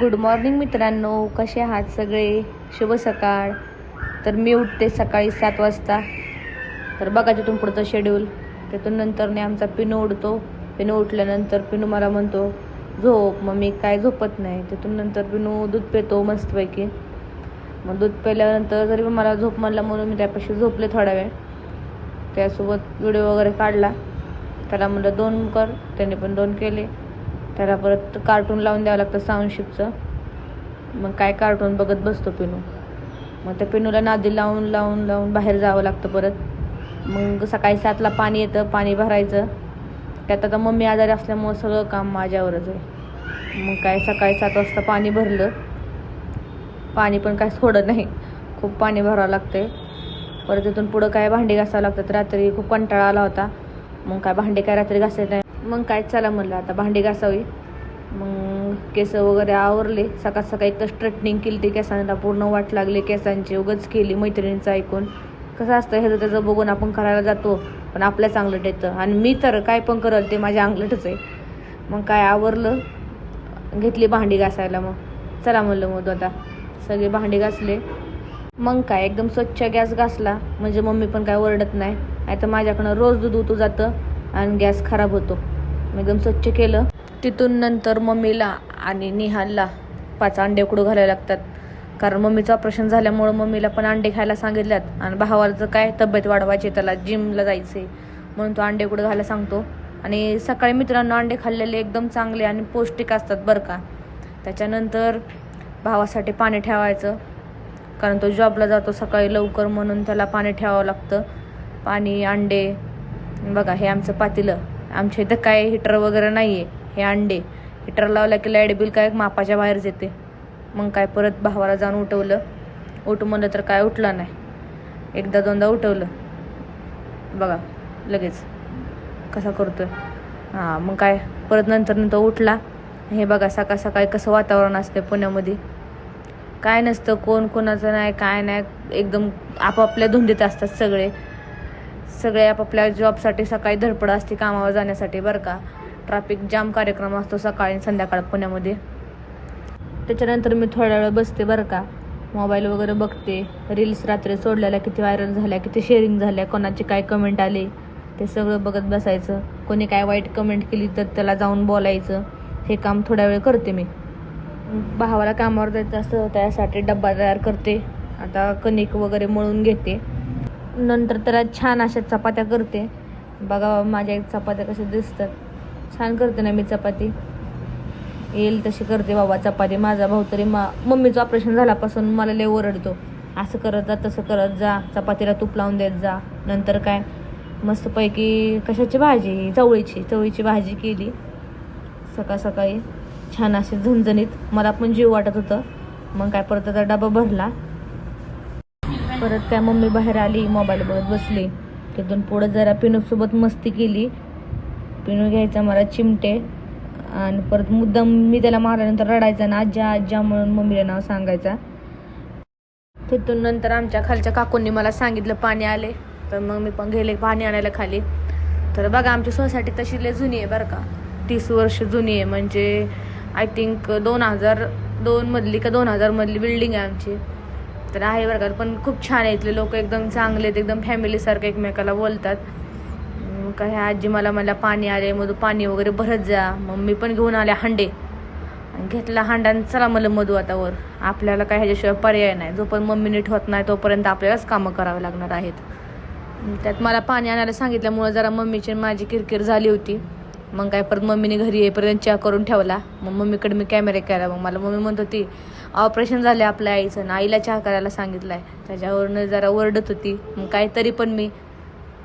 Good morning मित्रांनो. कसे आहात सगळे? शुभ सकाळ. तर मी उठते सकाळी सात वाजता. तर बघा तिथून पुढचं शेड्यूल तिथून नंतरने आमचा पिनू उडतो. पिनू उठल्यानंतर पिनू मला म्हणतो झोप मग मी काय झोपत नाही? तिथून नंतर पिनू दूध पितो मस्तपैकी. मग दूध प्यायल्यानंतर जरी मला झोप म्हणला म्हणून मी त्यापाशी झोपले थोडा वेळ. त्यासोबत व्हिडिओ वगैरे काढला. त्याला म्हणलं दोन कर. त्याने पण दोन केले. त्याला परत कार्टून लावून द्यावं लागतं साऊंडशिपचं मग काय कार्टून बघत बसतो पिनू. मग त्या पिनूला नादी लावून लावून लावून बाहेर जावं लागतं परत. मग सकाळी सातला पाणी येतं पाणी भरायचं. त्यात आता मम्मी आजारी असल्यामुळं सगळं काम माझ्यावरच आहे. मग काय सकाळी सात वाजता पाणी भरलं. पाणी पण काय थोडं नाही. खूप पाणी भरावं लागते परत तिथून पुढं काय भांडी घासावं लागतात. रात्री खूप कंटाळा आला होता. मग काय भांडी काय रात्री घासायचं नाही. मग काय चला म्हणलं आता भांडी घासावी. मग केस वगैरे आवरले. सकाळ सकाळी तर स्ट्रेटनिंग केली ती केसांना पूर्ण वाट लागली केसांची उगच केली मैत्रिणीचं ऐकून. कसं असतं ह्याचं त्याचं बघून आपण करायला जातो पण आपल्याच चांगलं येतं. आणि मी तर काय पण करल ते माझ्या अंगलटच आहे. मग काय आवरलं घेतली भांडी घासायला मग. चला म्हणलं मग आता. सगळे भांडी घासले. मग काय एकदम स्वच्छ गॅस घासला. म्हणजे मम्मी पण काय ओरडत नाही. नाही तर माझ्याकडनं रोज दूध उतू जातं आणि गॅस खराब होतो. एकदम स्वच्छ केलं. तिथून नंतर मम्मीला आणि निहालला पाच अंडे उकडू घालायला लागतात. कारण मम्मीचं ऑपरेशन झाल्यामुळं मम्मीला पण अंडे खायला सांगितल्यात. आणि भावाचं काय? तब्येत वाढवायची त्याला जिमला जायचे म्हणून तो अंडे उकडू घालायला सांगतो. आणि सकाळी मित्रांनो अंडे खाल्लेले एकदम चांगले आणि पौष्टिक असतात बरं का. त्याच्यानंतर भावासाठी पाणी ठेवायचं. कारण तो जॉबला जातो सकाळी लवकर म्हणून त्याला पाणी ठेवावं लागतं. पाणी अंडे बघा हे आमचं पातेलं. आमच्या इथं काय हिटर वगैरे नाही आहे हे अंडे. हिटर लावला की लाइट बिल काय मापाच्या बाहेरच येते मग काय परत भावाला जाऊन उठवलं. उठ म्हणलं तर काय उठलं नाही. एकदा दोनदा उठवलं. बघा लगेच. कसा करतोय. हां मग काय परत नंतर नंतर उठला. हे बघा सकाळ सकाळी कसं वातावरण असतं पुण्यामध्ये. काय नसतं कोण कोणाचं नाही काय नाही एकदम आपापल्या धुंदीत असतात सगळे. सगळे आपापल्या जॉबसाठी सकाळी धडपड असते कामावर जाण्यासाठी बरं का. ट्रॅफिक जाम कार्यक्रम असतो सकाळी आणि संध्याकाळ पुण्यामध्ये. त्याच्यानंतर मी थोड्या वेळ बसते बरं का. मोबाईल वगैरे बघते. रील्स रात्री सोडलेल्या किती व्हायरल झाल्या किती शेअरिंग झाल्या कोणाचे काय कमेंट आले. ते सगळं बघत बसायचं. कोणी काय वाईट कमेंट केली तर त्याला जाऊन बोलायचं. हे काम थोड्या वेळ करते मी. भावाला कामावर जायचं असतं त्यासाठी डब्बा तयार करते. आता कणिक वगैरे मळून घेते. नंतर त्याला छान अशा चपात्या करते. बघा माझ्या एक चपात्या कशा दिसतात. छान करते ना मी चपाती. येईल तशी करते बाबा चपाती. माझा भाऊ तरी मा मम्मीचं ऑपरेशन झाल्यापासून मला लय ओरडतो. असं करत जा तसं करत जा. चपातीला तूप लावून देत जा. नंतर काय? मस्तपैकी कशाची भाजी? चवळीची. चवळीची भाजी केली. सकाळ सकाळी छान असे झणझणीत. मला पण जीव वाटत होतं. मग काय परत त्याचा डबा भरला. परत काय मम्मी बाहेर आली मोबाईल बघत बसली. तिथून पुढं जरा पिनूसोबत मस्ती केली. पिनू घ्यायचा मला चिमटे. आणि परत मुद्दाम मी त्याला मारल्यानंतर रडायचा ना आज्या आज्जा म्हणून मम्मीला नाव सांगायचा. तिथून नंतर आमच्या खालच्या काकूंनी मला सांगितलं पाणी आले. तर मग मी पण गेले पाणी आणायला खाली. तर बघा आमची सोसायटी तशी लय जुनी आहे बरं का. तीस वर्ष जुनी आहे. म्हणजे आय थिंक दोन हजार दोनमधली का दोन हजारमधली बिल्डिंग आहे आमची. तर आहे बरं का. पण खूप छान आहे इथले लोक. एकदम चांगले आहेत. एकदम फॅमिलीसारखं एकमेकाला बोलतात. मग काय ह्या आजी मला मला पाणी आले मधू पाणी वगैरे भरत जा. मग मी पण घेऊन आले हांडे. आणि घेतला हांडा चला मला मधू आता वर. आपल्याला काय ह्याच्याशिवाय पर्याय नाही. जोपर्यंत मम्मी नीट होत नाही तोपर्यंत आपल्यालाच कामं करावे लागणार आहेत. त्यात मला पाणी आणायला सांगितल्यामुळं जरा मम्मीची आणि माझी किरकिर झाली होती. मग काय परत मम्मीने घरी येईपर्यंत चहा करून ठेवला. मग मम्मीकडे मी कॅमेरे केला. मग मला मम्मी म्हणत होती ऑपरेशन झालं आपल्या आईचं. आणि आईला चहा करायला सांगितलं आहे त्याच्यावरनं जरा ओरडत होती. मग काहीतरी पण मी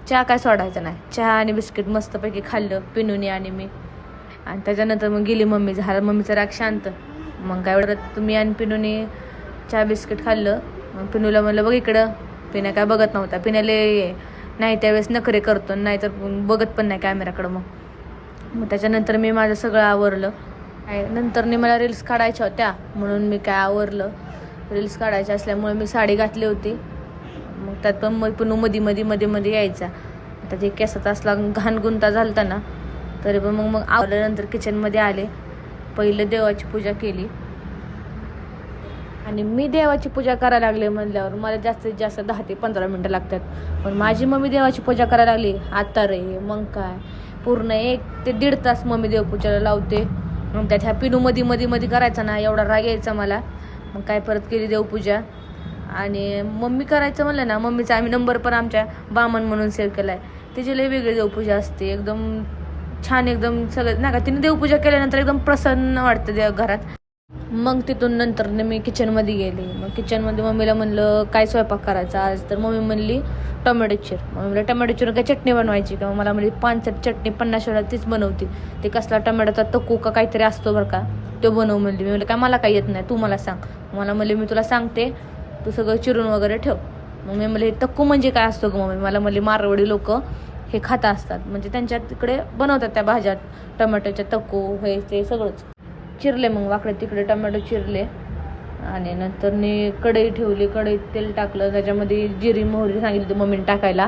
चहा काय सोडायचा नाही. चहा आणि बिस्किट मस्तपैकी खाल्लं पिनुनी आणि मी. आणि त्याच्यानंतर मग गेली मम्मी झालं मम्मीचा राग शांत. मग काय एवढं तुम्ही आणि पिनूने चहा बिस्किट खाल्लं. मग पिनूला म्हणलं बघ इकडं पिण्या काय बघत नव्हता. पिण्याले नाही त्यावेळेस नखरे करतो नाही तर बघत पण नाही कॅमेराकडं मग. मग त्याच्यानंतर मी माझं सगळं आवरलं. नंतरने मला रील्स काढायच्या होत्या म्हणून मी काय आवरलं. रील्स काढायच्या असल्यामुळे मी साडी घातली होती. मग त्यात पण मग पुन्हा मध्ये मध्ये मध्ये मध्ये यायचा. आता जे केसात असला घाण गुंता झालता ना तरी पण मग मग आवरल्यानंतर किचनमध्ये आले. पहिलं देवाची पूजा केली. आणि मी देवाची पूजा करायला लागले म्हणल्यावर मला जास्तीत जास्त दहा ते पंधरा मिनटं लागतात. पण माझी मम्मी देवाची पूजा करायला लागली. आता रे मग काय? पूर्ण एक ते दीड तास मम्मी देवपूजाला लावते. मग त्यात ह्या पिनू मध्ये मध्ये मध्ये करायचा ना एवढा राग यायचा मला. मग काय परत केली देवपूजा. आणि मम्मी करायचं म्हणलं ना मम्मीचा आम्ही नंबर पण आमच्या बामन म्हणून सेव्ह केला आहे तिची लई वेगळी देवपूजा असते एकदम छान एकदम सगळं नाही का तिने देवपूजा केल्यानंतर एकदम प्रसन्न वाटतं देव घरात. मग तिथून नंतर मी किचनमध्ये गेले. मग किचनमध्ये मम्मीला म्हणलं काय स्वयंपाक करायचा आज? तर मम्मी म्हणली टोमॅटो चिर. मग म्हणलं टोमॅटो चिरून काय चटणी बनवायची? का मला म्हणली पानसट चटणी पन्नास वेळा तीच बनवते. ते कसला टोमॅटोचा तकू का काहीतरी असतो बरं का तो बनव म्हणली. मी म्हणलं काय मला काही येत नाही तू मला सांग. मला म्हणले मी तुला सांगते तू सगळं चिरून वगैरे ठेव. मग मी म्हणले तक्कू म्हणजे काय असतो ग मम्मी? मला म्हणले मारवडी लोक हे खात असतात. म्हणजे त्यांच्या तिकडे बनवतात त्या भाज्या टोमॅटोच्या तक्कू हे ते सगळंच. चिरले मग वाकडे तिकडे टोमॅटो चिरले. आणि नंतर मी कढई ठेवली कढईत तेल टाकलं त्याच्यामध्ये जिरी मोहरी सांगितली होती मम्मीने टाकायला.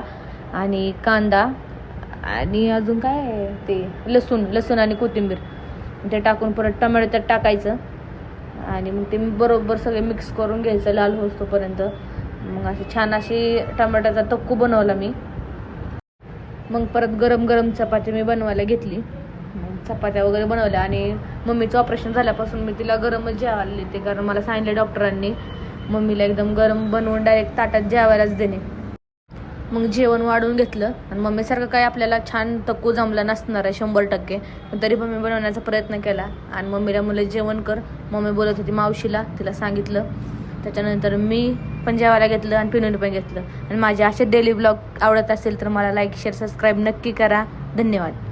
आणि कांदा आणि अजून काय ते? लसूण लसूण आणि कोथिंबीर. ते टाकून परत टमॅटो त्यात टाकायचं. आणि मग ते बरोबर सगळे मिक्स करून घ्यायचं लाल होतोपर्यंत मग अशी छान अशी टमाट्याचा तक्कू बनवला मी. मग परत गरम गरम चपाती मी बनवायला घेतली. चपात्या वगैरे बनवल्या आणि मम्मीचं ऑपरेशन झाल्यापासून मी तिला गरमच जेवायला देते कारण मला सांगितलं डॉक्टरांनी मम्मीला एकदम गरम बनवून डायरेक्ट ताटात जेवायलाच देणे. मग जेवण वाढून घेतलं आणि मम्मीसारखं काही आपल्याला छान तक्कू जमला नसणार आहे शंभर टक्के. पण तरी पण मी बनवण्याचा प्रयत्न केला. आणि मम्मीला मुलं जेवण कर. मम्मी बोलत होती मावशीला तिला सांगितलं. त्याच्यानंतर मी पण जेवायला घेतलं आणि पिनून पण घेतलं. आणि माझे असे डेली ब्लॉग आवडत असेल तर मला लाईक शेअर सबस्क्राईब नक्की करा. धन्यवाद.